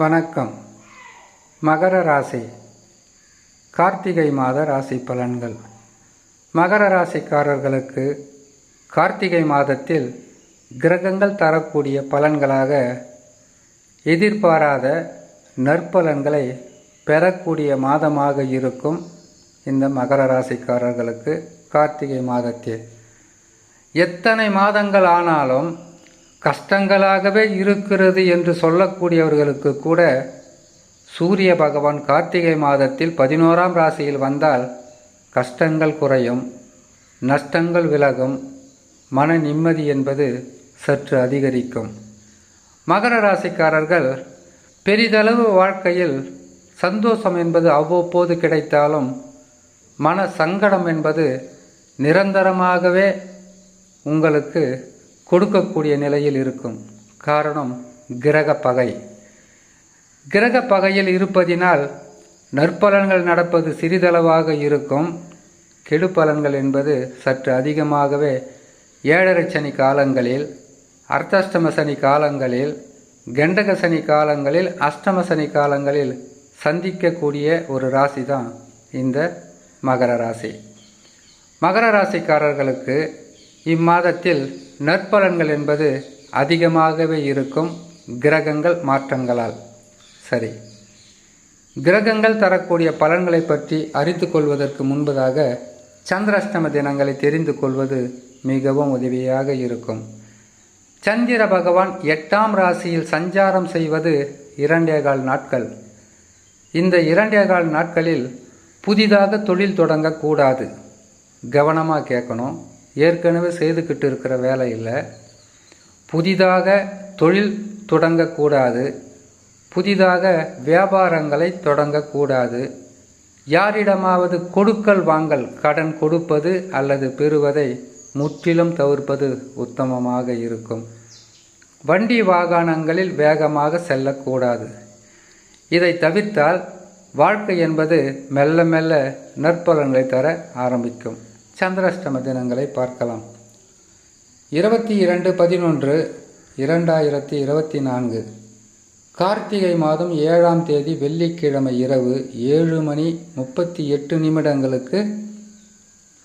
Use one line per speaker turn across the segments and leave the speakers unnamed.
வணக்கம். மகர ராசி. கார்த்திகை மாத ராசி பலன்கள். மகர ராசிக்காரர்களுக்கு கார்த்திகை மாதத்தில் கிரகங்கள் தரக்கூடிய பலன்களாக எதிர்பாராத நற்பலன்களை பெறக்கூடிய மாதமாக இருக்கும் இந்த மகர ராசிக்காரர்களுக்கு கார்த்திகை மாதத்தில். எத்தனை மாதங்கள் ஆனாலும் கஷ்டங்களாகவே இருக்கிறது என்று சொல்லக்கூடியவர்களுக்கு கூட சூரிய பகவான் கார்த்திகை மாதத்தில் பதினோராம் ராசியில் வந்தால் கஷ்டங்கள் குறையும் நஷ்டங்கள் விலகும் மன நிம்மதி என்பது சற்று அதிகரிக்கும். மகர ராசிக்காரர்கள் பெரிதளவு வாழ்க்கையில் சந்தோஷம் என்பது அவ்வப்போது கிடைத்தாலும் மன சங்கடம் என்பது நிரந்தரமாகவே உங்களுக்கு கொடுக்கக்கூடிய நிலையில் இருக்கும். காரணம் கிரக பகை. கிரக பகையில் இருப்பதினால் நற்பலன்கள் நடப்பது சிறிதளவாக இருக்கும். கெடுபலன்கள் என்பது சற்று அதிகமாகவே ஏழரை சனி காலங்களில் அர்த்தாஷ்டம சனி காலங்களில் கண்டக சனி காலங்களில் அஷ்டம சனி காலங்களில் சந்திக்கக்கூடிய ஒரு ராசி தான் இந்த மகர ராசி. மகர ராசிக்காரர்களுக்கு இம்மாதத்தில் நற்பலன்கள் என்பது அதிகமாகவே இருக்கும் கிரகங்கள் மாற்றங்களால். சரி. கிரகங்கள் தரக்கூடிய பலன்களை பற்றி அறிந்து கொள்வதற்கு முன்பதாக சந்திராஷ்டம தினங்களை தெரிந்து கொள்வது மிகவும் உதவியாக இருக்கும். சந்திர பகவான் எட்டாம் ராசியில் சஞ்சாரம் செய்வது இரண்டேகால் நாட்கள். இந்த இரண்டேகால் நாட்களில் புதிதாக தொழில் தொடங்கக்கூடாது. கவனமாக கேட்கணும். ஏற்கனவே செய்துக்கிட்டு இருக்கிற வேலை இல்லை புதிதாக தொழில் தொடங்கக்கூடாது புதிதாக வியாபாரங்களை தொடங்கக்கூடாது. யாரிடமாவது கொடுக்கல் வாங்கல் கடன் கொடுப்பது அல்லது பெறுவதை முற்றிலும் தவிர்ப்பது உத்தமமாக இருக்கும். வண்டி வாகனங்களில் வேகமாக செல்லக்கூடாது. இதை தவிர்த்தால் வாழ்க்கை என்பது மெல்ல மெல்ல நற்பலன்களை தர ஆரம்பிக்கும். சந்திராஷ்டம தினங்களை பார்க்கலாம். இருபத்தி இரண்டு பதினொன்று இரண்டாயிரத்தி இருபத்தி நான்கு. கார்த்திகை மாதம் ஏழாம் தேதி வெள்ளிக்கிழமை இரவு ஏழு மணி முப்பத்தி எட்டு நிமிடங்களுக்கு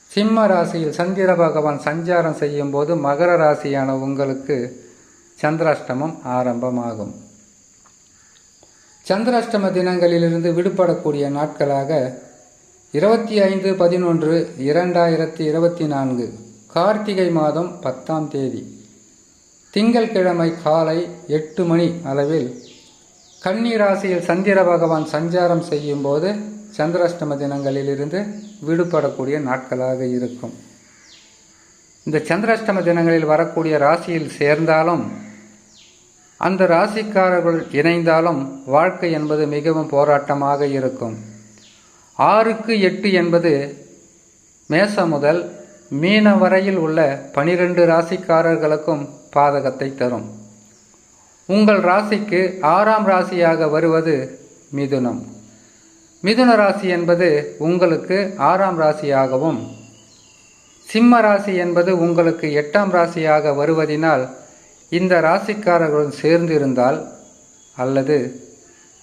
சிம்ம ராசியில் சந்திர பகவான் சஞ்சாரம் செய்யும் போது மகர ராசியான உங்களுக்கு சந்திராஷ்டமம் ஆரம்பமாகும். சந்திராஷ்டம தினங்களிலிருந்து விடுபடக்கூடிய நாட்களாக இருபத்தி ஐந்து பதினொன்று இரண்டாயிரத்தி இருபத்தி நான்கு கார்த்திகை மாதம் பத்தாம் தேதி. திங்கள்கிழமை காலை எட்டு மணி அளவில் கன்னி ராசியில் சந்திர பகவான் சஞ்சாரம் செய்யும் போது சந்திராஷ்டம தினங்களிலிருந்து விடுபடக்கூடிய நாட்களாக இருக்கும். இந்த சந்திராஷ்டம தினங்களில் வரக்கூடிய ராசியில் சேர்ந்தாலும் அந்த ராசிக்காரர்கள் இணைந்தாலும் வாழ்க்கை என்பது மிகவும் போராட்டமாக இருக்கும். ஆறுக்கு எட்டு என்பது மேச முதல் மீன வரையில் உள்ள பனிரெண்டு ராசிக்காரர்களுக்கும் பாதகத்தை தரும். உங்கள் ராசிக்கு ஆறாம் ராசியாக வருவது மிதுனம். மிதுன ராசி என்பது உங்களுக்கு ஆறாம் ராசியாகவும் சிம்ம ராசி என்பது உங்களுக்கு எட்டாம் ராசியாக வருவதினால் இந்த ராசிக்காரர்களுடன் சேர்ந்திருந்தால் அல்லது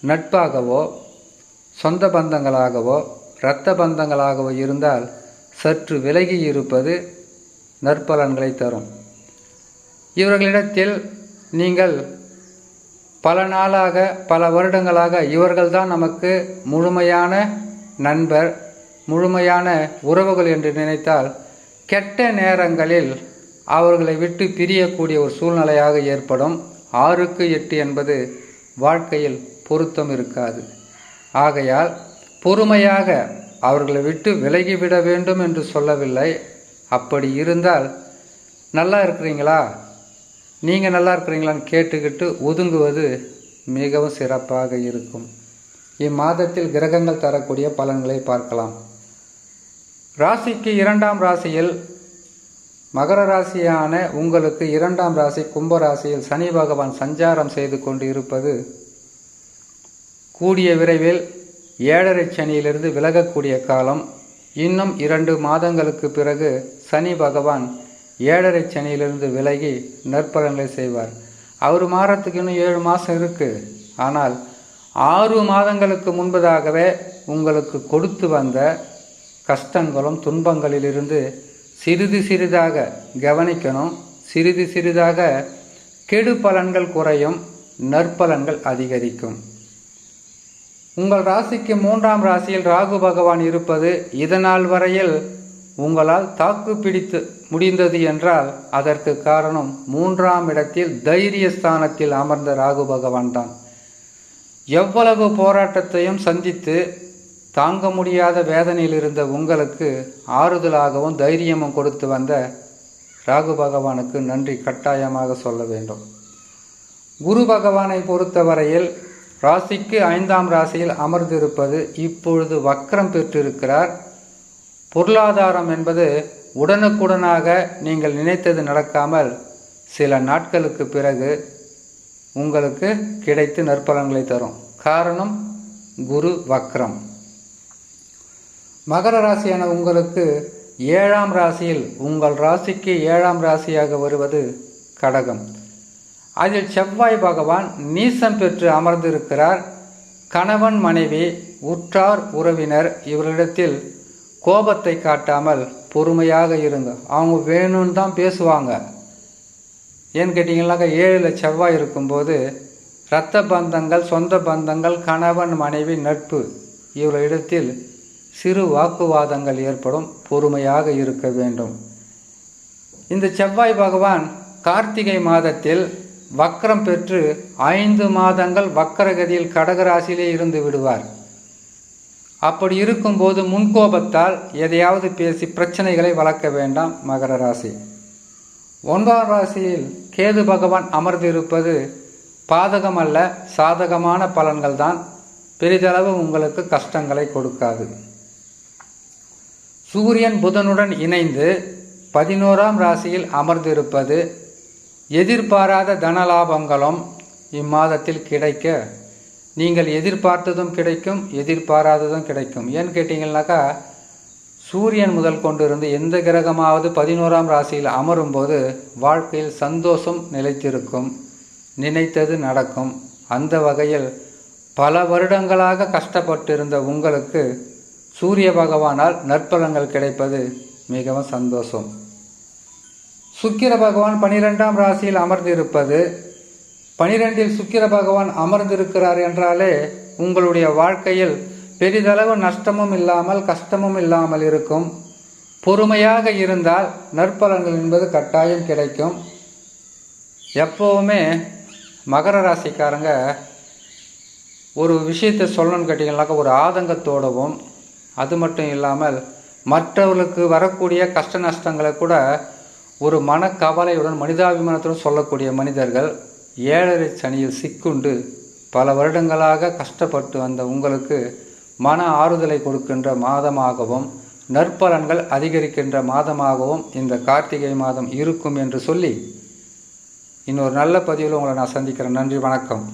நட்பாகவோ சொந்த பந்தங்களாகவோ இரத்த பந்தங்களாகவோ இருந்தால் சற்று விலகி இருப்பது நற்பலன்களை தரும். இவர்களிடத்தில் நீங்கள் பல நாளாக பல வருடங்களாக இவர்கள்தான் நமக்கு முழுமையான நண்பர் முழுமையான உறவுகள் என்று நினைத்தால் கெட்ட நேரங்களில் அவர்களை விட்டு பிரியக்கூடிய ஒரு சூழ்நிலையாக ஏற்படும். ஆறுக்கு எட்டு என்பது வாழ்க்கையில் பொருத்தம் இருக்காது. ஆகையால் பொறுமையாக அவர்களை விட்டு விலகிவிட வேண்டும் என்று சொல்லவில்லை. அப்படி இருந்தால் நல்லா இருக்கிறீங்களா? நீங்கள் நல்லா இருக்கிறீங்களான்னு கேட்டுக்கிட்டு ஒதுங்குவது மிகவும் சிறப்பாக இருக்கும். இம்மாதத்தில் கிரகங்கள் தரக்கூடிய பலன்களை பார்க்கலாம். ராசிக்கு இரண்டாம் ராசியில் மகர ராசியான உங்களுக்கு இரண்டாம் ராசி கும்ப ராசியில் சனி பகவான் சஞ்சாரம் செய்து கொண்டு இருப்பது கூடிய விரைவில் ஏழரை சனியிலிருந்து விலகக்கூடிய காலம் இன்னும் இரண்டு மாதங்களுக்கு பிறகு சனி பகவான் ஏழரை சனியிலிருந்து விலகி நற்பலன்களை செய்வார். அவர் மாறத்துக்கு இன்னும் ஏழு மாதம் இருக்குது ஆனால் ஆறு மாதங்களுக்கு முன்பதாகவே உங்களுக்கு கொடுத்து வந்த கஷ்டங்களும் துன்பங்களிலிருந்து சிறிது சிறிதாக கவனிக்கணும். சிறிது சிறிதாக கெடு பலன்கள் குறையும் நற்பலன்கள் அதிகரிக்கும். உங்கள் ராசிக்கு மூன்றாம் ராசியில் ராகு பகவான் இருப்பது இதனால் வரையில் உங்களால் தாக்கு பிடித்து முடிந்தது என்றால் அதற்கு காரணம் மூன்றாம் இடத்தில் தைரிய ஸ்தானத்தில் அமர்ந்த ராகு பகவான் தான். எவ்வளவு போராட்டத்தையும் சந்தித்து தாங்க முடியாத வேதனையில் இருந்த உங்களுக்கு ஆறுதலாகவும் தைரியமும் கொடுத்து வந்த ராகு பகவானுக்கு நன்றி கட்டாயமாக சொல்ல வேண்டும். குரு பகவானை பொறுத்தவரையில் ராசிக்கு ஐந்தாம் ராசியில் அமர்ந்திருப்பது இப்பொழுது வக்ரம் பெற்றிருக்கிறார். பொருளாதாரம் என்பது உடனுக்குடனாக நீங்கள் நினைத்தது நடக்காமல் சில நாட்களுக்கு பிறகு உங்களுக்கு கிடைத்து நற்பலன்களை தரும். காரணம் குரு வக்ரம் மகர ராசியான உங்களுக்கு ஏழாம் ராசியில் உங்கள் ராசிக்கு ஏழாம் ராசியாக வருவது கடகம். அதில் செவ்வாய் பகவான் நீசம் பெற்று அமர்ந்திருக்கிறார். கணவன் மனைவி உற்றார் உறவினர் இவர்களிடத்தில் கோபத்தை காட்டாமல் பொறுமையாக இருங்க. அவங்க வேணும்னு தான் பேசுவாங்க. ஏன்னு கேட்டிங்கனாக்கா ஏழில் செவ்வாய் இருக்கும்போது இரத்த பந்தங்கள் சொந்த பந்தங்கள் கணவன் மனைவி நட்பு இவர்களிடத்தில் சிறு வாக்குவாதங்கள் ஏற்படும். பொறுமையாக இருக்க வேண்டும். இந்த செவ்வாய் பகவான் கார்த்திகை மாதத்தில் வக்கரம் பெற்று ஐந்து மாதங்கள் வக்கரகதியில் கடகராசியிலே இருந்து விடுவார். அப்படி இருக்கும்போது முன்கோபத்தால் எதையாவது பேசி பிரச்சனைகளை வளர்க்க வேண்டாம் மகர ராசி. ஒன்றாம் ராசியில் கேது பகவான் அமர்ந்திருப்பது பாதகமல்ல சாதகமான பலன்கள் தான். பெரிதளவு உங்களுக்கு கஷ்டங்களை கொடுக்காது. சூரியன் புதனுடன் இணைந்து பதினோராம் ராசியில் அமர்ந்திருப்பது எதிர்பாராத தனலாபங்களும் இம்மாதத்தில் கிடைக்க நீங்கள் எதிர்பார்த்ததும் கிடைக்கும் எதிர்பாராததும் கிடைக்கும். ஏன்னு கேட்டிங்கன்னாக்கா சூரியன் முதல் கொண்டு இருந்து எந்த கிரகமாவது பதினோராம் ராசியில் அமரும்போது வாழ்க்கையில் சந்தோஷம் நிலைத்திருக்கும் நினைத்தது நடக்கும். அந்த வகையில் பல வருடங்களாக கஷ்டப்பட்டிருந்த உங்களுக்கு சூரிய பகவானால் நற்பலங்கள் கிடைப்பது மிகவும் சந்தோஷம். சுக்கிர பகவான் பனிரெண்டாம் ராசியில் அமர்ந்திருப்பது பனிரெண்டில் சுக்கிர பகவான் அமர்ந்திருக்கிறார் என்றாலே உங்களுடைய வாழ்க்கையில் பெரிதளவு நஷ்டமும் இல்லாமல் கஷ்டமும் இல்லாமல் இருக்கும். பொறுமையாக இருந்தால் நற்பலன்கள் என்பது கட்டாயம் கிடைக்கும். எப்போவுமே மகர ராசிக்காரங்க ஒரு விஷயத்தை சொல்லணும்னு கேட்டிங்கனாக்கா ஒரு ஆதங்கத்தோடவும் அது மட்டும் இல்லாமல் மற்றவர்களுக்கு வரக்கூடிய கஷ்ட நஷ்டங்களை கூட ஒரு மனக்கவலையுடன் மனிதாபிமானத்துடன் சொல்லக்கூடிய மனிதர்கள் ஏழரை சனியில் சிக்குண்டு பல வருடங்களாக கஷ்டப்பட்டு வந்த உங்களுக்கு மன ஆறுதலை கொடுக்கின்ற மாதமாகவும் நற்பலன்கள் அதிகரிக்கின்ற மாதமாகவும் இந்த கார்த்திகை மாதம் இருக்கும் என்று சொல்லி இன்னொரு நல்ல பதிவில் உங்களை நான் சந்திக்கிறேன். நன்றி வணக்கம்.